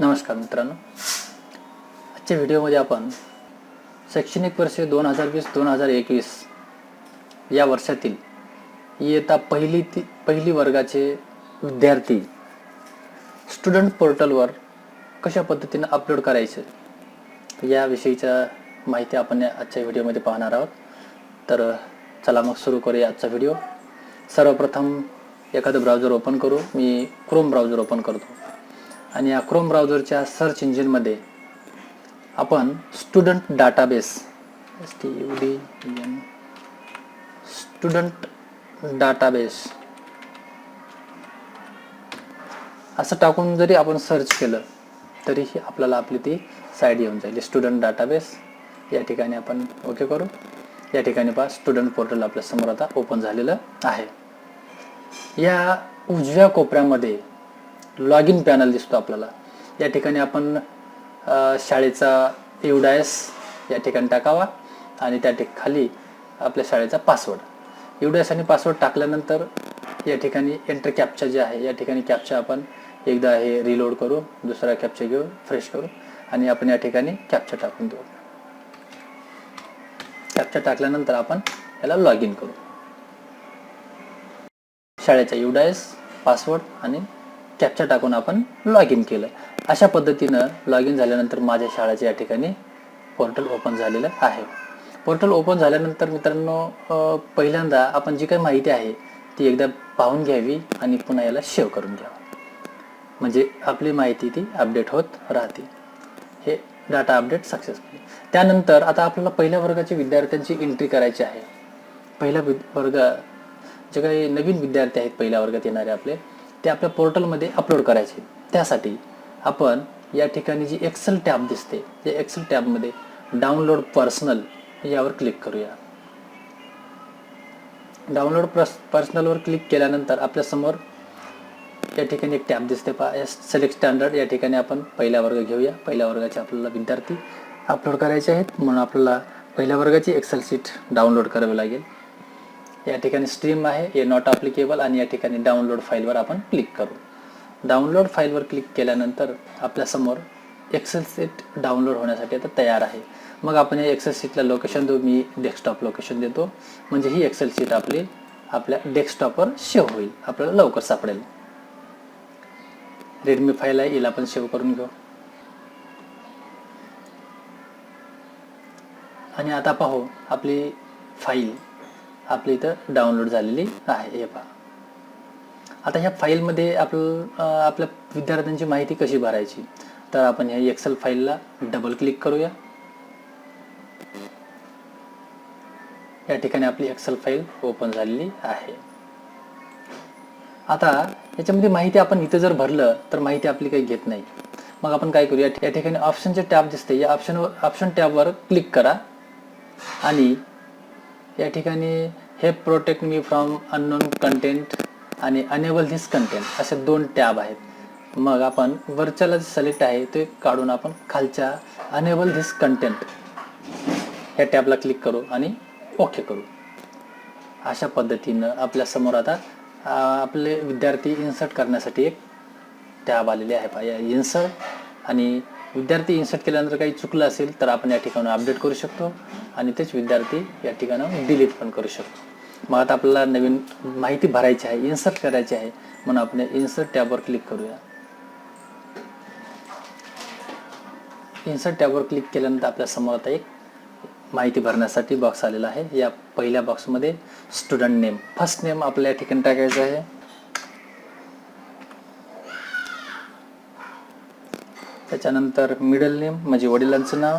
नमस्कार मित्रांनो. आजच्या व्हिडिओमध्ये आपण शैक्षणिक वर्ष दोन हजार वीस दोन हजार एकवीस या वर्षातील इयत्ता पहिली ती पहिली वर्गाचे विद्यार्थी स्टुडंट पोर्टलवर कशा पद्धतीनं अपलोड करायचे याविषयीच्या माहिती आपण या आजच्या व्हिडिओमध्ये पाहणार आहोत. तर चला मग सुरू करूया आजचा व्हिडिओ. सर्वप्रथम एखादं ब्राउझर ओपन करू. मी क्रोम ब्राउझर ओपन करतो. आणि या क्रोम ब्राउझरच्या सर्च इंजिनमध्ये आपण student database S T U D N student database असं टाकून जरी आपण सर्च केलं तरीही आपल्याला आपली ती साईड येऊन जाईल. स्टुडंट डाटाबेस या ठिकाणी आपण ओके करू. या ठिकाणी पहा स्टुडंट पोर्टल आपल्यासमोर आता ओपन झालेलं आहे. या उजव्या कोपऱ्यामध्ये लॉग इन पॅनल दिसतो आपल्याला. या ठिकाणी आपण शाळेचा युडायस या ठिकाणी टाकावा आणि त्या ठिक खाली आपल्या शाळेचा पासवर्ड युडायस आणि पासवर्ड टाकल्यानंतर या ठिकाणी एंटर कॅपचा जे आहे या ठिकाणी कॅपचा आपण एकदा हे रिलोड करू दुसरा कॅपचा घेऊ फ्रेश करू आणि आपण या ठिकाणी कॅपचा टाकून देऊ. कॅपचा टाकल्यानंतर आपण याला लॉग इन करू. शाळेचा युडायस पासवर्ड आणि कॅप्चा टाकून आपण लॉग इन केलं. अशा पद्धतीनं लॉग इन झाल्यानंतर माझ्या शाळेच्या या ठिकाणी पोर्टल ओपन झालेलं आहे. पोर्टल ओपन झाल्यानंतर मित्रांनो पहिल्यांदा आपण जी काही माहिती आहे ती एकदा पाहून घ्यावी आणि पुन्हा याला सेव्ह करून घ्यावं. म्हणजे आपली माहिती ती अपडेट होत राहते. हे डाटा अपडेट सक्सेसफुली त्यानंतर आता आपल्याला पहिल्या वर्गाच्या विद्यार्थ्यांची एंट्री करायची आहे. पहिल्या वर्ग जे काही नवीन विद्यार्थी आहेत पहिल्या वर्गात येणारे आपले ते आपल्या पोर्टलमध्ये अपलोड करायचे. त्यासाठी आपण या ठिकाणी जी एक्सेल टॅब दिसते या एक्सेल टॅबमध्ये डाउनलोड पर्सनल यावर क्लिक करूया. डाउनलोड पर्स पर्सनलवर क्लिक केल्यानंतर आपल्यासमोर या ठिकाणी एक टॅब दिसते पा सिलेक्ट स्टँडर्ड या ठिकाणी आपण पहिला वर्ग घेऊया. पहिल्या वर्गाचे आपल्याला विद्यार्थी अपलोड करायचे आहेत. म्हणून आपल्याला पहिल्या वर्गाची एक्सेल शीट डाउनलोड करावी लागेल. या ठिकाणी स्ट्रीम आहे हे नॉट अप्लिकेबल आणि या ठिकाणी डाउनलोड फाईलवर आपण क्लिक करू. डाउनलोड फाईलवर क्लिक केल्यानंतर आपल्यासमोर एक्सेल सीट डाउनलोड होण्यासाठी आता तयार आहे. मग आपण या एक्सेल सीटला लोकेशन देऊ मी डेस्कटॉप लोकेशन देतो. म्हणजे ही एक्सेल सीट आपली आपल्या डेस्कटॉपवर सेव्ह होईल आपल्याला लवकर सापडेल. रेडमी फाईल आहे हिला आपण सेव्ह करून घेऊ. आणि आता पाहू आपली फाईल आपली इथं डाउनलोड झालेली आहे हे पहा. आता ह्या फाईलमध्ये आपलं आपल्या विद्यार्थ्यांची माहिती कशी भरायची? तर आपण ह्या एक्सेल फाईलला डबल क्लिक करूया. या ठिकाणी आपली एक्सेल फाईल ओपन झालेली आहे. आता याच्यामध्ये माहिती आपण इथं जर भरलं तर माहिती आपली काही घेत नाही. मग आपण काय करूया? या ठिकाणी ऑप्शनचे टॅब दिसते या ऑप्शनवर ऑप्शन टॅबवर क्लिक करा. आणि या ठिकाणी हे protect me from unknown content आणि अनेबल धिस कंटेंट असे दोन टॅब आहेत. मग आपण वरच्याला जे सिलेक्ट आहे ते काढून आपण खालच्या अनेबल धिस कंटेंट ह्या टॅबला क्लिक करू आणि ओके करू. अशा पद्धतीनं आपल्यासमोर आता आपले विद्यार्थी इन्सर्ट करण्यासाठी एक टॅब आलेले आहे. पहा इन्सर्ट आणि विद्यार्थी इन्सर्ट केल्यानंतर काही चुकलं असेल तर आपण या ठिकाणी अपडेट करू शकतो आणि तेच विद्यार्थी या ठिकाणी डिलीट पण करू शकतो. मग आता आपल्याला नवीन माहिती भरायची आहे इन्सर्ट करायची आहे म्हणून आपण इन्सर्ट टॅबवर क्लिक करूया. इन्सर्ट टॅबवर क्लिक केल्यानंतर आपल्यासमोर आता एक माहिती भरण्यासाठी बॉक्स आलेला आहे. या पहिल्या बॉक्समध्ये स्टुडंट नेम फर्स्ट नेम आपल्या या ठिकाणी टाकायचं आहे. त्याच्यानंतर मिडल नेम म्हणजे वडिलांचं नाव.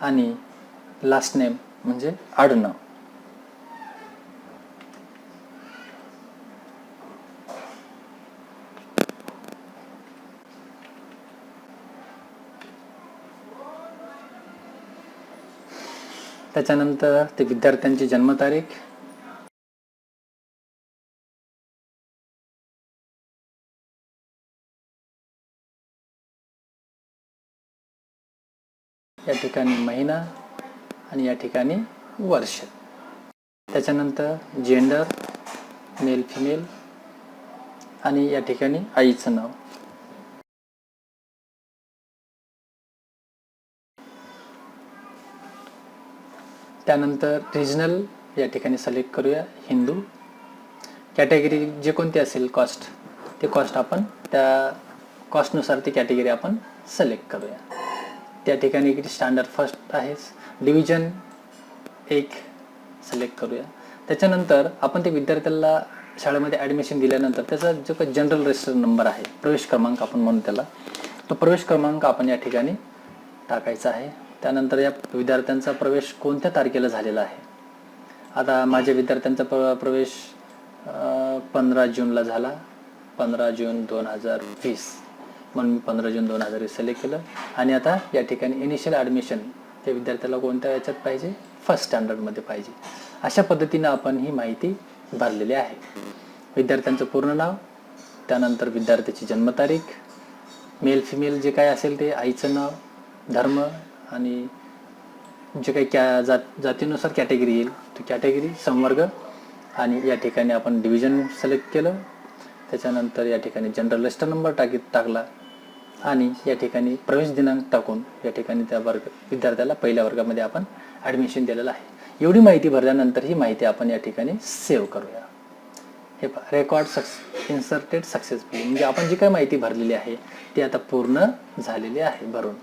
आणि लास्ट नेम म्हणजे आडनाव. त्याच्यानंतर ते विद्यार्थ्यांची जन्मतारीख. या ठिकाणी महिना आणि या ठिकाणी वर्ष. त्याच्यानंतर जेंडर मेल फिमेल आणि या ठिकाणी आईचं नाव. त्यानंतर रिजनल या ठिकाणी सिलेक्ट करूया हिंदू. कॅटेगरी जे कोणती असेल कॉस्ट ते कॉस्ट आपण त्या कॉस्टनुसार ती कॅटेगरी आपण सिलेक्ट करूया. त्या ठिकाणी स्टँडर्ड फर्स्ट आहे डिव्हिजन एक सिलेक्ट करूया. त्याच्यानंतर आपण ते विद्यार्थ्याला शाळेमध्ये ॲडमिशन दिल्यानंतर त्याचा जो काही जनरल रजिस्टर नंबर आहे प्रवेश क्रमांक आपण म्हणू त्याला तो प्रवेश क्रमांक आपण या ठिकाणी टाकायचा आहे. त्यानंतर या विद्यार्थ्यांचा प्रवेश कोणत्या तारखेला झालेला आहे? आता माझ्या विद्यार्थ्यांचा प्र प्रवेश पंधरा जूनला झाला. पंधरा जून दोन हजार वीस. म्हणून मी पंधरा जून दोन हजार वीस सिलेक्ट केलं. आणि आता या ठिकाणी इनिशियल ॲडमिशन त्या विद्यार्थ्याला कोणत्या याच्यात पाहिजे? फर्स्ट स्टँडर्डमध्ये पाहिजे. अशा पद्धतीनं आपण ही माहिती भरलेली आहे. विद्यार्थ्यांचं पूर्ण नाव त्यानंतर विद्यार्थ्याची जन्मतारीख मेल फिमेल जे काय असेल ते आईचं नाव धर्म आणि जे काही कॅ जात जातीनुसार कॅटेगरी येईल ती कॅटेगरी संवर्ग आणि या ठिकाणी आपण डिव्हिजन सिलेक्ट केलं. त्याच्यानंतर या ठिकाणी जनरल रजिस्टर नंबर टाकी टाकला आणि या ठिकाणी प्रवेश दिनांक टाकून या ठिकाणी त्या वर्ग विद्यार्थ्याला पहिल्या वर्गामध्ये आपण ॲडमिशन दिलेलं आहे. एवढी माहिती भरल्यानंतर ही माहिती आपण या ठिकाणी सेव्ह करूया. हे पहा रेकॉर्ड सक्स इन्सर्टेड सक्सेसफुली म्हणजे आपण जी काय माहिती भरलेली आहे ती आता पूर्ण झालेली आहे भरून.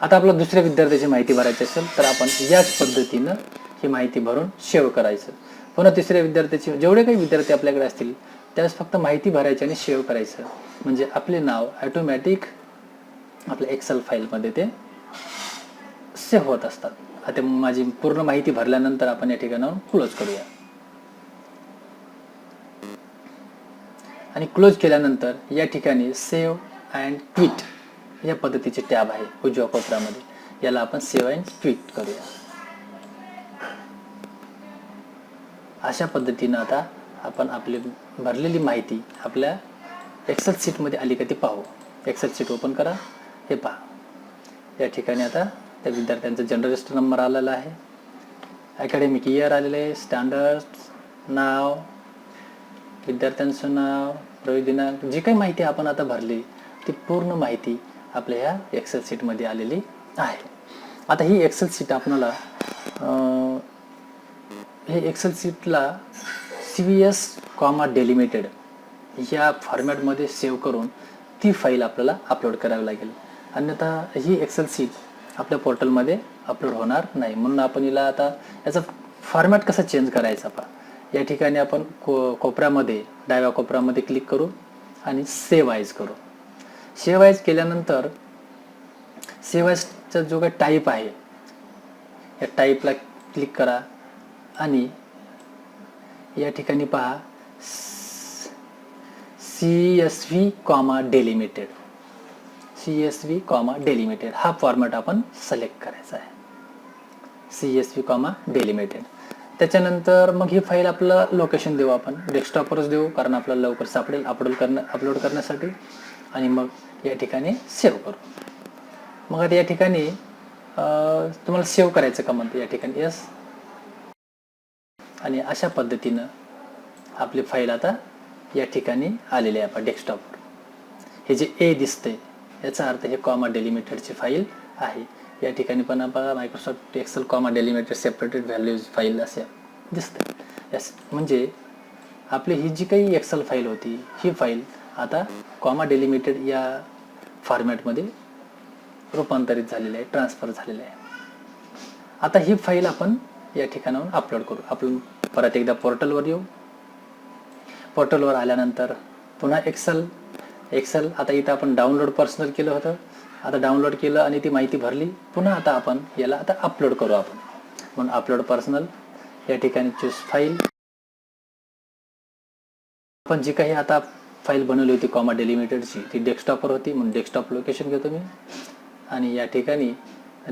आता आपल्या दुसऱ्या विद्यार्थ्याची माहिती भरायची असेल तर आपण याच पद्धतीनं ही माहिती भरून सेव्ह करायचं. पुन्हा तिसऱ्या विद्यार्थ्याची जेवढे काही विद्यार्थी आपल्याकडे असतील त्यावेळेस फक्त माहिती भरायची आणि सेव्ह करायचं. म्हणजे आपले नाव ॲटोमॅटिक आपल्या एक्सेल फाईलमध्ये ते सेव्ह होत असतात. आता माझी पूर्ण माहिती भरल्यानंतर आपण या ठिकाणाहून क्लोज करूया. आणि क्लोज केल्यानंतर या ठिकाणी सेव्ह अँड ट्विट या पद्धतीचे टॅब आहे उजव्या कोपऱ्यामध्ये. याला आपण सेव्ह अँड ट्विट करूया. अशा पद्धतीनं आता आपण आपली भरलेली माहिती आपल्या एक्सेल सीटमध्ये आली का ती पाहू. एक्सेल सीट ओपन करा. हे पहा. या ठिकाणी आता त्या विद्यार्थ्यांचा जनरलिस्ट नंबर आलेला आहे. अकॅडमिक इयर आलेलं आहे स्टँडर्ड नाव विद्यार्थ्यांचं नाव प्रवेश दिनांक जी काही माहिती आपण आता भरली ती पूर्ण माहिती आपल्या ह्या एक्सेल सीटमध्ये आलेली आहे. आता ही एक्सेल सीट आपणाला हे एक्सेल सीटला C V S comma delimited या फॉर्मॅटमध्ये सेव्ह करून ती फाईल आपल्याला अपलोड करावी लागेल. अन्यथा ही एक्सेल सीट आपल्या पोर्टलमध्ये अपलोड होणार नाही. म्हणून आपण हिला आता याचा फॉर्मॅट कसा चेंज करायचा पा या ठिकाणी आपण को कोपऱ्यामध्ये डाव्या कोपऱ्यामध्ये क्लिक करू आणि सेव्ह आयज करू. सेवाईज केल्यानंतर सेवाईजचा जो काही टाईप आहे या टाईपला क्लिक करा आणि या ठिकाणी पहा C S V comma delimited C S V comma delimited हा फॉर्मॅट आपण सिलेक्ट करायचा आहे. C S V comma delimited त्याच्यानंतर मग ही फाईल आपलं लोकेशन देऊ आपण. डेस्कटॉपवरच देऊ कारण आपल्याला लवकर सापडेल अपलोड करणं अपलोड करण्यासाठी. आणि मग या ठिकाणी सेव्ह करू. मग आता या ठिकाणी तुम्हाला सेव्ह करायचं का म्हणतो या ठिकाणी? यस आणि अशा पद्धतीनं आपली फाईल आता या ठिकाणी आलेली आहे आपण डेस्कटॉपवर हे जे ए दिसतंय याचा अर्थ हे कॉमा डेलिमिटेडची फाईल आहे. या ठिकाणी पण आपल्याला Microsoft Excel comma delimited separated values file असे दिसते यस म्हणजे आपली ही जी काही एक्सेल फाईल होती ही फाईल आता कॉमा डेलिमिटेड या फॉर्मॅटमध्ये रूपांतरित झालेलं आहे ट्रान्सफर झालेलं आहे. आता ही फाईल आपण या ठिकाणाहून अपलोड करू. आपण परत एकदा पोर्टलवर येऊ. पोर्टलवर आल्यानंतर पुन्हा एक्सेल एक्सेल आता इथं आपण डाउनलोड पर्सनल केलं होतं. आता डाउनलोड केलं आणि ती माहिती भरली. पुन्हा आता आपण याला आता अपलोड करू आपण. म्हणून अपलोड पर्सनल या ठिकाणी चूज फाईल आपण जी काही आता फाईल बनवली होती कॉमा डेलिमिटेडची. ती डेस्कटॉपवर होती म्हणून डेस्कटॉप लोकेशन घेतो मी. आणि या ठिकाणी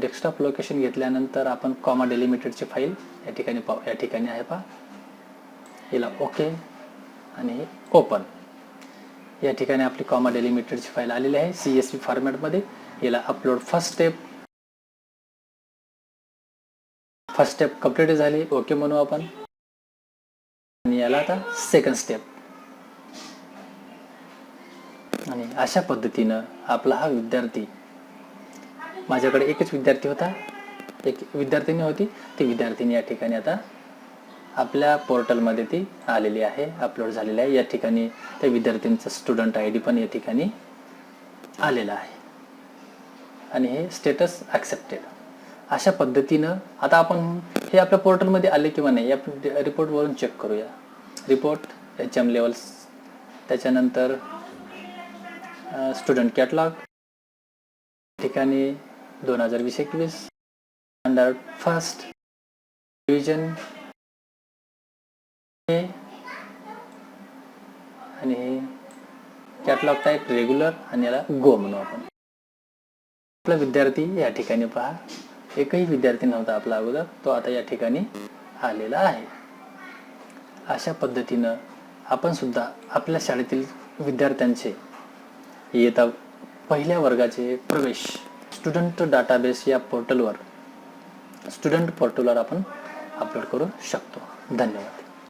डेस्कटॉप लोकेशन घेतल्यानंतर आपण कॉमा डेलिमिटेडची फाईल या ठिकाणी पाहू या ठिकाणी आहे पहा. हिला ओके आणि हे ओपन. या ठिकाणी आपली कॉमा डेलिमिटेडची फाईल आलेली आहे सी एस पी फॉर्मॅटमध्ये. याला upload first step. First step complete झाली ओके म्हणू आपण. आणि याला आता सेकंड स्टेप. आणि अशा पद्धतीनं आपला हा विद्यार्थी माझ्याकडे एकच विद्यार्थी होता. एक विद्यार्थिनी होती. ती विद्यार्थिनी या ठिकाणी आता आपल्या पोर्टलमध्ये ती आलेली आहे. अपलोड झालेली आहे. या ठिकाणी त्या विद्यार्थ्यांचा स्टुडंट आय डी पण या ठिकाणी आलेला आहे. आणि हे स्टेटस ॲक्सेप्टेड अशा पद्धतीनं आता आपण हे आपल्या पोर्टलमध्ये आले किंवा नाही या रिपोर्टवरून चेक करूया. रिपोर्ट एच एम लेवल्स त्याच्यानंतर स्टुडंट कॅटलॉग ठिकाणी दोन हजार वीस एकवीस. अंडर फर्स्ट डिव्हिजन आणि हे कॅटलॉग टाईप रेग्युलर आणि याला गो म्हणू आपण. आपला विद्यार्थी या ठिकाणी पहा. एकही विद्यार्थी नव्हता आपला अगोदर. तो आता या ठिकाणी आलेला आहे. अशा पद्धतीनं आपण सुद्धा आपल्या शाळेतील विद्यार्थ्यांचे येता पहिल्या वर्गाचे प्रवेश. स्टुडंट डाटाबेस या पोर्टलवर स्टुडंट पोर्टलवर आपण अपलोड करू शकतो. धन्यवाद.